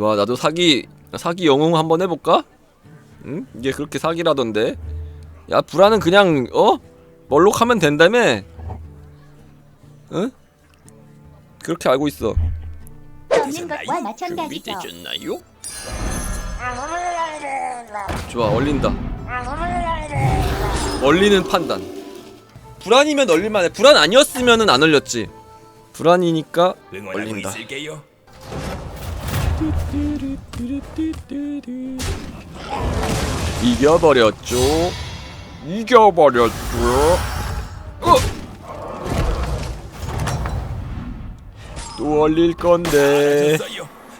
좋아 나도 사기 사기 영웅 한번 해볼까? 응? 이게 그렇게 사기라던데 야 불안은 그냥 어? 멀록하면 된다며 응? 그렇게 알고 있어 없는 것과 마찬가지죠. 준비되셨나요? 좋아 얼린다 얼리는 판단 불안이면 얼릴만해 불안 아니었으면은 안 얼렸지 불안이니까 응원하고 얼린다 있을게요. 이겨버렸죠 이겨버렸죠 어! 또 얼릴 건데.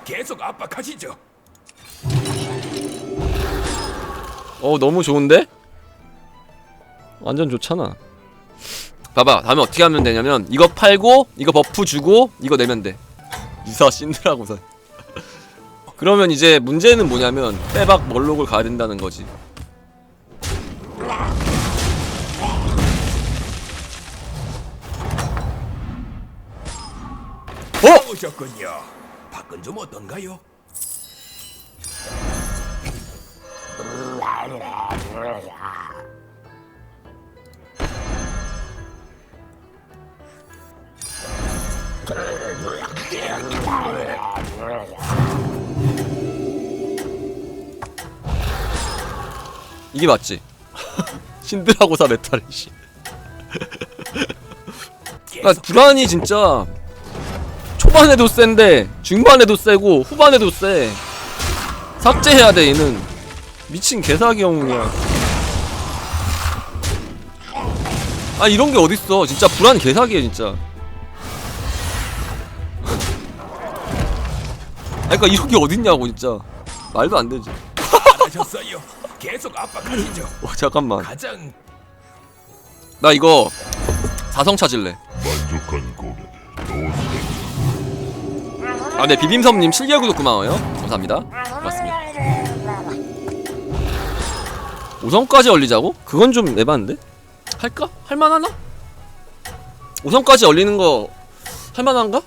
계속 압박하시죠. 어 너무 좋은데? 완전 좋잖아 봐봐 다음에 어떻게 하면 되냐면 이거 팔고 이거 버프 주고 이거 내면 돼 유사 신드라고서 그러면 이제 문제는 뭐냐면 빼박 멀록을 가야 된다는 거지 어? 오셨군요. 밖은 좀 어떤가요? 이게 맞지? 신드라고사 메탈 씨. 그러니까 불안이 진짜 초반에도 센데 중반에도 세고 후반에도 세. 삭제해야 돼 얘는. 미친 개사기 영웅이야. 아 이런 게 어딨어. 진짜 불안 개사기야 진짜. 아 그니까 이런 게 어딨냐고 진짜. 말도 안 되지. 잘하셨어요. 계속 압박하시죠. 어 잠깐만 가장 나 이거 사성 찾을래 만족한 고객 아, 네, 비빔섬님 7개월 구독 고마워요. 감사합니다. 고맙습니다. 5성까지 얼리자고? 그건 좀 에반데? 할까? 할만하나? 5성까지 얼리는 거 할만한가?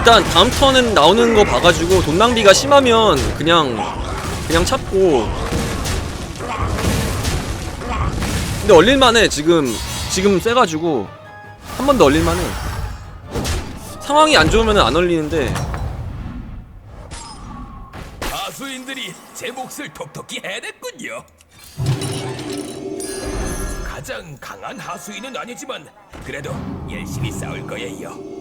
일단 다음 턴은 나오는 거 봐가지고 돈 낭비가 심하면 그냥 그냥 찾고. 근데 얼릴만해 지금. 지금 세가지고. 한 번 더 얼릴만해. 상황이 안 좋으면 안 얼리는데. 가수인들이 제 몫을 톡톡히 해냈군요. 가장 강한 하수인은 아니지만 그래도 열심히 싸울 거예요.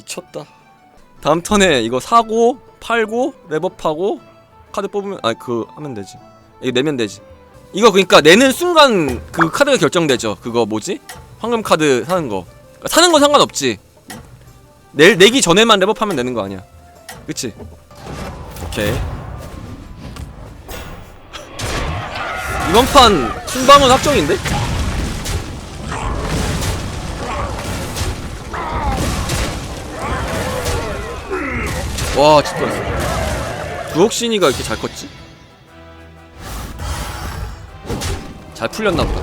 미쳤다. 다음 턴에 이거 사고 팔고 랩업하고 카드 뽑으면 아니 그 하면 되지. 이거 내면 되지. 이거 그러니까 내는 순간 그 카드가 결정되죠. 그거 뭐지? 황금 카드 사는 거. 그러니까 사는 건 상관없지. 내, 내기 전에만 랩업하면 되는 거 아니야. 그치? 오케이. 이번 판 순방은 확정인데? 와 진짜 구옥신이가 이렇게 잘 컸지? 잘 풀렸나 보다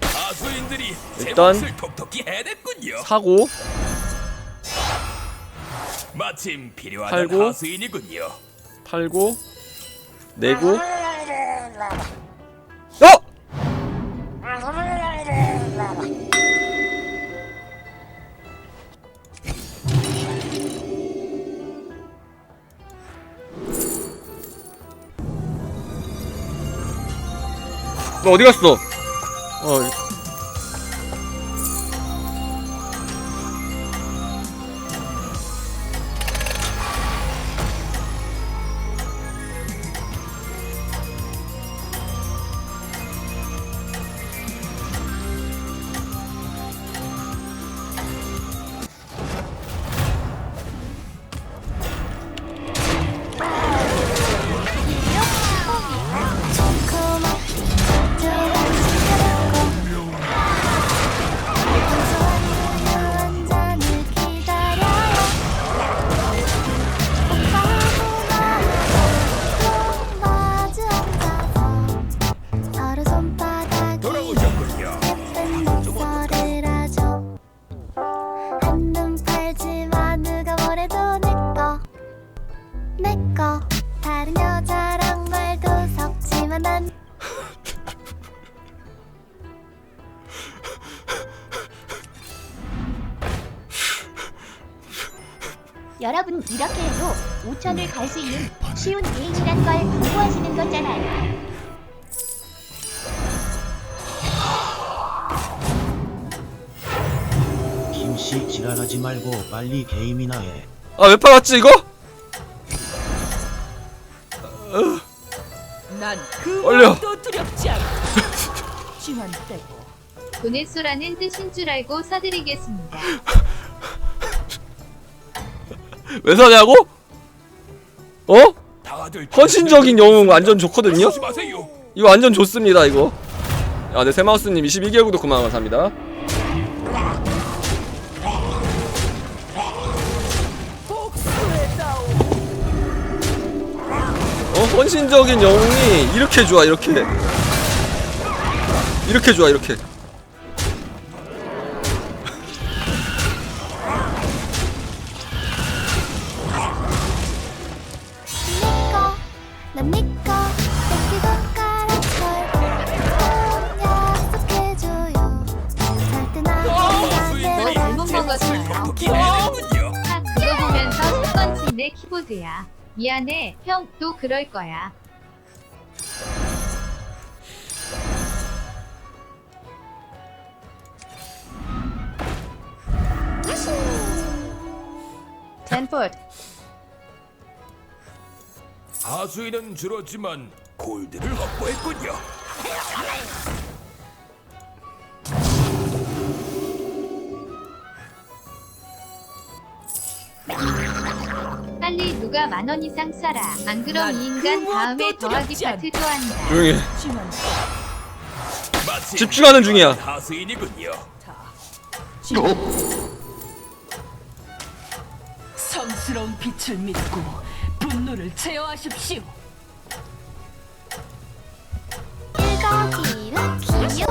가수인들이 제 일단. 사고 마침 필요한 팔고. 하수인이군요. 팔고 내고 어! 너 어디 갔어? 어, 여러분 이렇게 해도 5천을 갈 수 있는 쉬운 게임이란 걸 광고하시는 거잖아요. 김씨 지랄하지 말고 빨리 게임이나 해. 아 왜 팔았지 이거? 난그 얼려. 두렵지 않아. 지만 빼고 보네소라는 뜻인 줄 알고 사드리겠습니다. 왜 사냐고? 어? 헌신적인 영웅 완전 좋거든요? 이거 완전 좋습니다 이거 아, 네 세마우스님 22개월 구독 고마워 감사합니다. 어? 헌신적인 영웅이 이렇게 좋아 이렇게 이렇게 좋아 이렇게 먹었어요? 톡톡히 해야겠군요. 하, 그거 보면서 첫 번째 내 키보드야. 미안해, 형, 또 그럴 거야. 하수인은 줄었지만 골드를 확보했군요. 빨리 누가 만 원 이상 사라. 안 그럼 난이 인간 그 다음에 무엇도 더하기 두렵지 파트 좋아한다. 조용히 해 집중하는 중이야 하수인이군요. 성스러운 빛을 믿고 분노를 제어하십시오. 1 더하기는 귀요미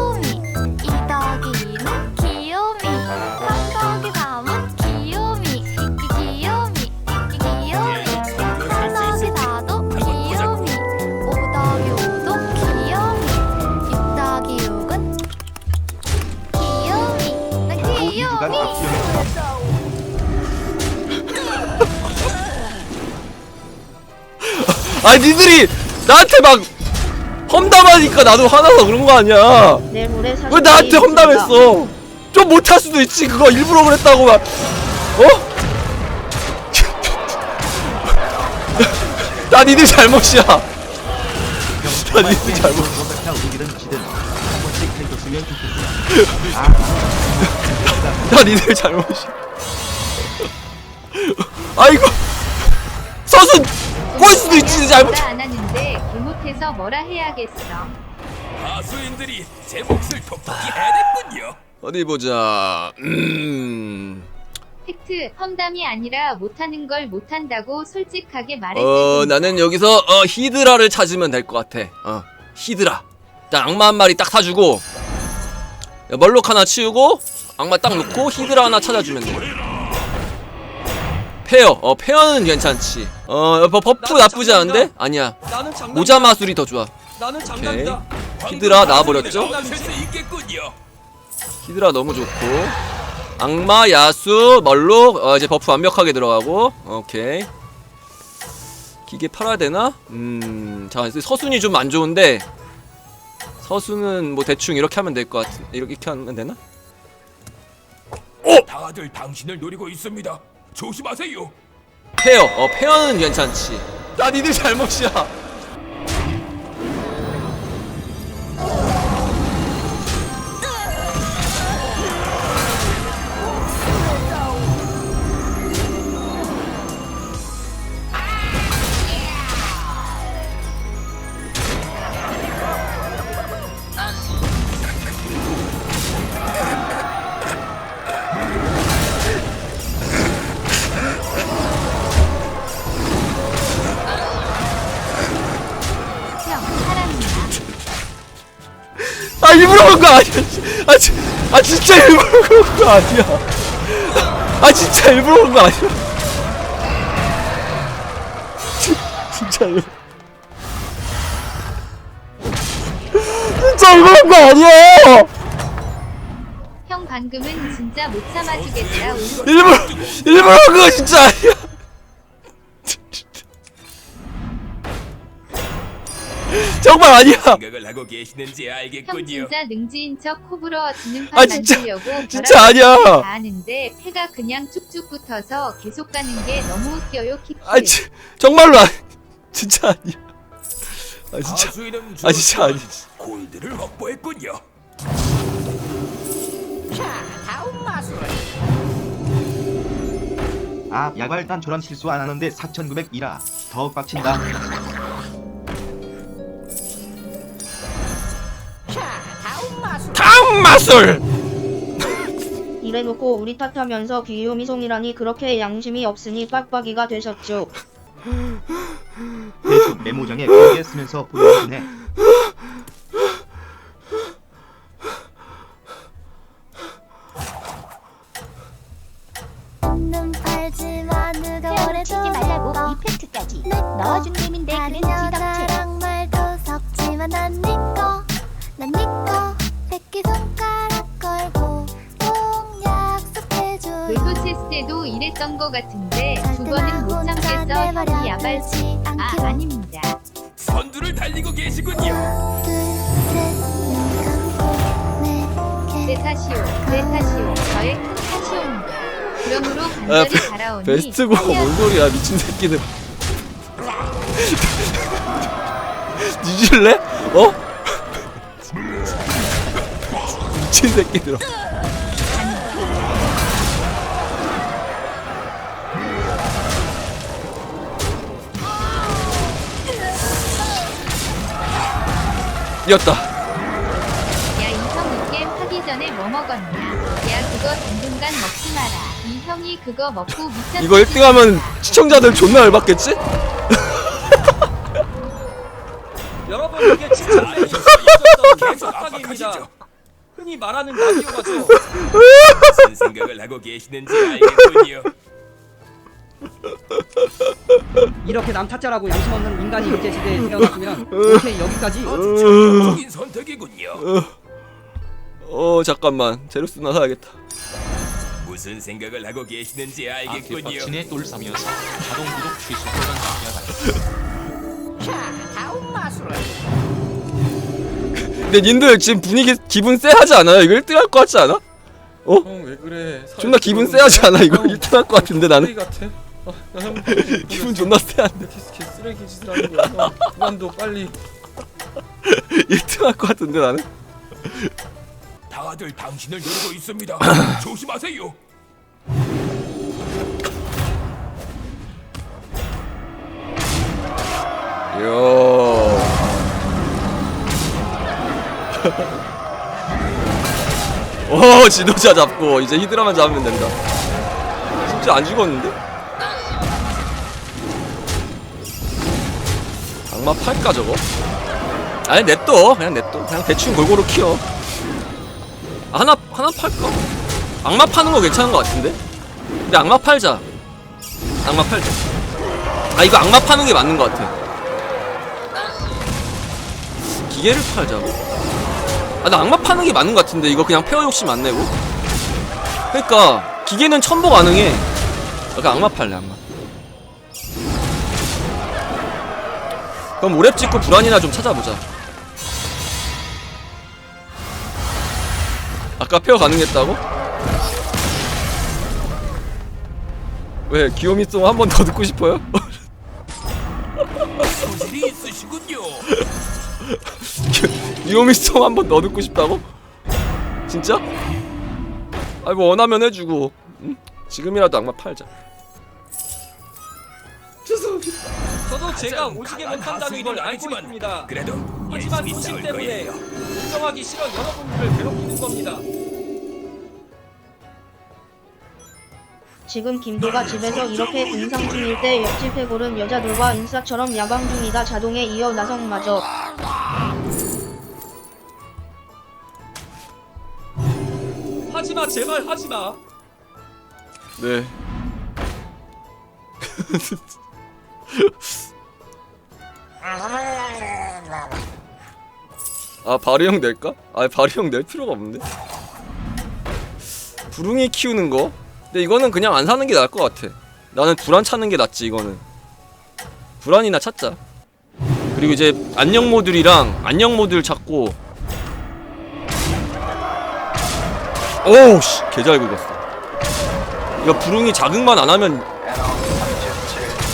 아 니들이 나한테 막 험담하니까 나도 화나서 그런 거 아니야. 왜 나한테 험담했어? 좀 못할 수도 있지. 그거 일부러 그랬다고 막. 어? 나 니들 잘못이야. 나 니들 잘못. 나 니들 잘못이야. 아이고 서순 꼬일 수도 있지 잘못 안 하는데 잘못해서 뭐라 해야겠어. 하수인들이 제 몫을 톡톡히 해냈군요. 어디 보자 음... 팩트, 험담이 아니라 못하는 걸 못한다고 솔직하게 말해줄 어 뿐이다. 나는 여기서 어 히드라를 찾으면 될 것 같아 어 히드라 딱 악마 한 마리 딱 사주고 야, 멀록 하나 치우고 악마 딱 놓고 히드라 하나 찾아주면 돼 페어 어 페어는 괜찮지 어 버- 버프 나쁘지 않은데? 아니야. 모자 마술이 더 좋아 장난이다. 히드라 나와버렸죠? 히드라 너무 좋고 악마 야수 멀록 어, 이제 버프 완벽하게 들어가고 오케이 기계 팔아야 되나? 음자 서순이 좀 안 좋은데 서순은 뭐 대충 이렇게 하면 될 것 같은 이렇게 하면 되나? 다들 당신을 노리고 있습니다. 조심하세요. 페어. 어 페어는 괜찮지. 나 니들 잘못이야 아니야 아, 지, 아 진짜 일부러 그런 거 아니야. 아 진짜 일부러 그런 거 아니야. 진- 진짜 일부러 진짜 일부러 그런 거 아니야. 형 방금은 진짜 못 참아주겠다. 울- 일부러 일부러 그거 진짜 아니야 정말 아니야. 생각을 하고 계시는지 형 알겠군요. 진짜 능지인 척 호불호 드는 아, 판 진짜, 만들려고 진짜 아니야. 다 하는데 패가 그냥 쭉쭉 붙어서 계속 가는 게 너무 웃겨요 키키. 아 지, 정말로 아 진짜 아니야. 아 진짜. 아 진짜 아니 골드를 확보했군요. 아 야발단 저런 실수 안 하는데 4900이라. 더 빡친다 마술 이래놓고 우리 탓하면서 귀요미송이라니 그렇게 양심이 없으니 빡빡이가 되셨죠. 대충 메모장에 그게 쓰면서 보여주네. 헤엄치지 말라고 이펙트까지 넣어준 셈인데 그는 지덕 이랬던 거 같은데 두 번은 못 참겠어. 형이 야발 아 아닙니다. 선두를 달리고 계시군요. 내 탓이오. 내 탓이오. 저의 큰 탓이옵니다. 그러므로 아, 간절히 베- 바라오니 베스트고 뭔 소리야 미친 새끼들. 뒤질래? 어? 미친 새끼들아 이겼다 야 이형이 게임 하기 전에 뭐 먹었냐 야 그거 당분간 먹지 마라 이 형이 그거 먹고 미쳤 이거 1등하면 시청자들 존나 열받겠지? 여러분 이게 진짜 계속 개척하기입니다. 압박하시죠. 흔히 말하는 라디오가죠. 무슨 생각을 하고 계시는지 알겠군요. 이렇게 남타짜라고 양심 없는 인간이 일제 시대에 태어났으면 오케이 여기까지. 아주 적극적인 선택이군요. 어 잠깐만 제로스나 사야겠다 무슨 생각을 하고 계시는지 알겠군요. 빡친의 똘삼이어서 자동 구독 취소 버전 남겨달라. 근데 님들 지금 분위기 기분 쎄하지 않아요? 이거 1등 할 것 같지 않아? 형 왜 그래? 존나 기분 쎄하지 않아? 이거 1등 할 것 같은데 나는 같아. 형 기분 존나 쎄한데 디스켓 쓰레기 짓을 하는 거야. 그만둬 빨리. 1등 할 것 같은데 나는 다들 당신을 노리고 있습니다. 조심하세요. 요. 오 지도자 잡고 이제 히드라만 잡으면 된다. 진짜 안 죽었는데? 악마 팔까 저거? 아니 냅둬 그냥 냅둬 그냥 대충 골고루 키워. 아, 하나 하나 팔까? 악마 파는 거 괜찮은 거 같은데? 근데 악마 팔자. 악마 팔자. 아 이거 악마 파는 게 맞는 거 같아. 기계를 팔자고? 아, 나 악마 파는 게 맞는 것 같은데, 이거 그냥 페어 욕심 안 내고? 그니까, 기계는 첨보 가능해. 그러니까 악마 팔래, 악마. 그럼 오랩 찍고 불안이나 좀 찾아보자. 아까 페어 가능했다고? 왜, 귀요미송 한 번 더 듣고 싶어요? 소질이 있으시군요. 귀요미송 한 번 더 듣고 싶다고? 진짜? 아이 뭐 원하면 해주고 응? 지금이라도 악마 팔자 제가 오지게 못한다는 걸 알고 있습니다. 그래도 하지만 싸울 때문에. 인정하기 싫어 여러분들을 괴롭히는 겁니다. 지금 김도가 집에서 이렇게 등상 중일 때 옆집 해골은 여자들과 인싸처럼 야방 중이다 자동에 이어 나성마저 하지마 제발 하지마. 네 아 바리형 낼까? 아 바리형 낼 필요가 없는데 부릉이 키우는 거? 근데 이거는 그냥 안 사는 게 나을 것 같아. 나는 불안 찾는 게 낫지 이거는. 불안이나 찾자. 그리고 이제 안녕 모듈이랑 안녕 모듈 찾고. 오우 씨 개잘 긁었어. 이거 부릉이 자극만 안 하면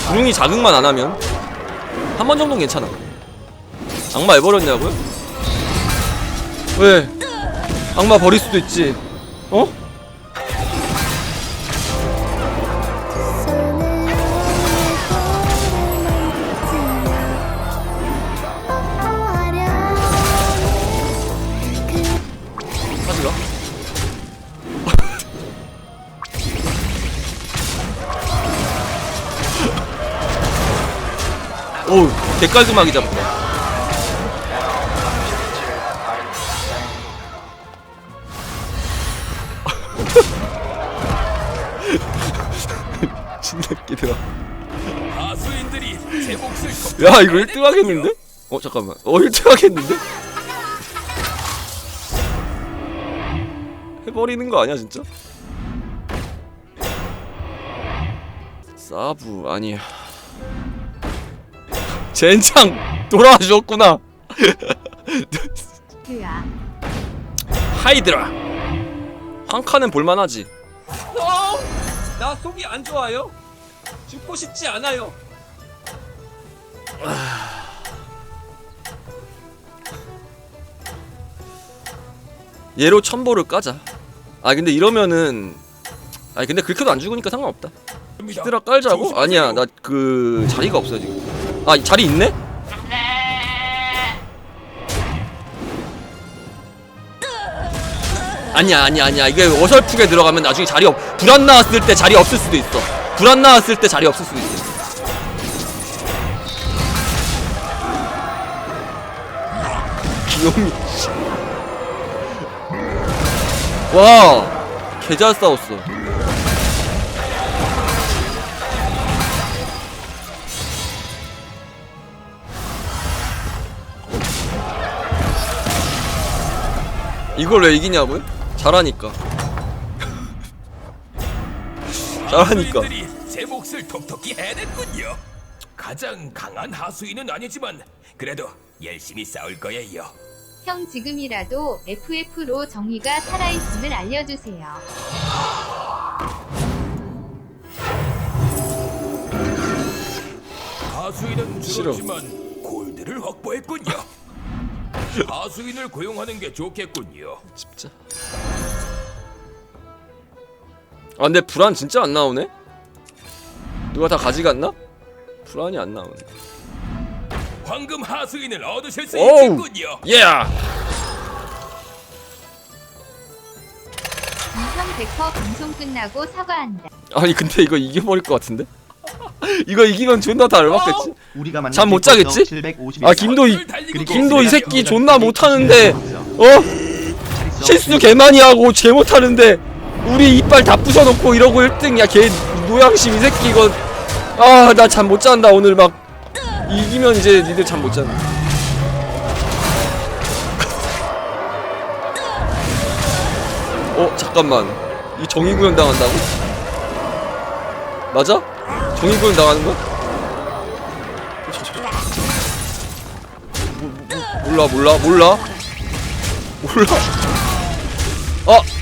부릉이 자극만 안 하면 한 번 정도는 괜찮아 악마 왜 버렸냐고요? 왜? 악마 버릴 수도 있지 어? 오우 개깔끔하게 잡았다 제 몫을 더야 이거 1등 하겠는데? 어 잠깐만 어 1등 하겠는데? 해버리는 거 아니야 진짜? 사부 아니야 젠장 돌아와 주었구나 그야. 하이드라 한 칸은 볼만하지 어? 나 속이 안 좋아요. 죽고 싶지 않아요. 얘로 첨보를 까자 아 근데 이러면은 아니 근데 그렇게 도 안 죽으니까 상관없다 히드라 깔자고? 아니야 나 그 자리가 없어 지금 아 자리 있네? 아니야 아니야 아니야 이게 어설프게 들어가면 나중에 자리 없 불안 나왔을 때 자리 없을 수도 있어 불안 나왔을 때 자리 없을 수도 있어 씨. 와, 개잘 싸웠어. 이걸 왜 이기냐고요? 잘하니까. 잘하니까. 하수인들이 제 몫을 톡톡히 해냈군요. 가장 강한 하수인은 아니지만 그래도 열심히 싸울 거예요. 형 지금이라도 FF로 정의가 살아있음을 알려주세요. 하수인은 싫어. 줄었지만 골드를 확보했군요. 하수인을 고용하는 게 좋겠군요. 진짜. 아 근데 불안 진짜 안 나오네? 누가 다 가져갔나? 불안이 안 나오네. 황금 하수인을 얻으실 수 오우. 있겠군요. 예! 이형 백퍼 방송 끝나고 사과한다. 아니 근데 이거 이겨버릴 것 같은데? 이거 이기면 존나 다 열받겠지? 우리가 만난 잠못 자겠지? 750아 김도 이 김도 이. 새끼 존나 못하는데 어? 실수 개 많이 하고 개 못하는데 우리 이빨 다 부숴놓고 이러고 1등이야 개 노양심 이 새끼 이거 아 나 잠 못 잔다 오늘 막 이기면 이제 니들 잠 못 잔다 어 잠깐만 이 정의구현 당한다고? 맞아? 저. 뭐, 뭐, 몰라 몰라 몰라 몰라 아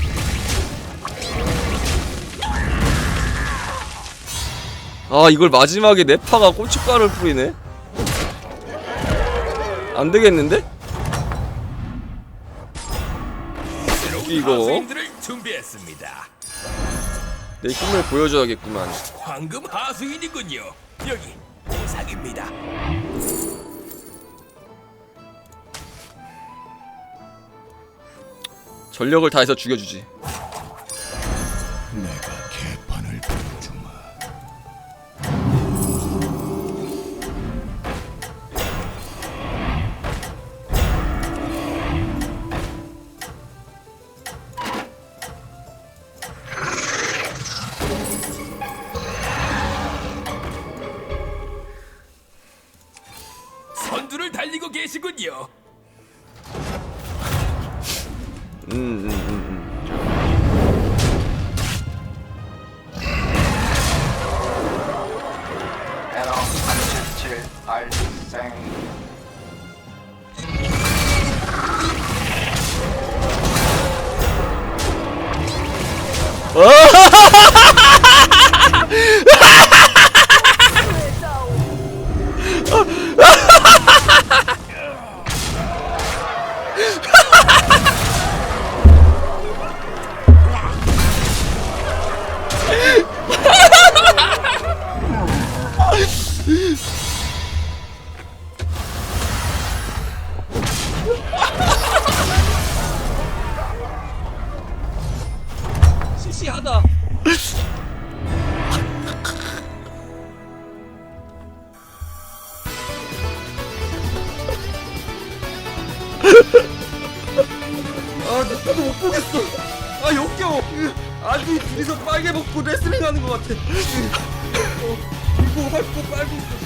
아 이걸 마지막에 네파가 고춧가루를 뿌리네 안 되겠는데? 이거. 준비했습니다. 내 힘을 보여줘야겠구만 황금 하수인이군요. 여기 보상입니다. 전력을 다해서 죽여주지 내가 I sang. Oh! 시시하다. 아, 나도 못 보겠어. 아, 역겨워. 아니, 둘이서 빨개 먹고 레슬링 하는 것 같아. 어, 이거 핥고 빨고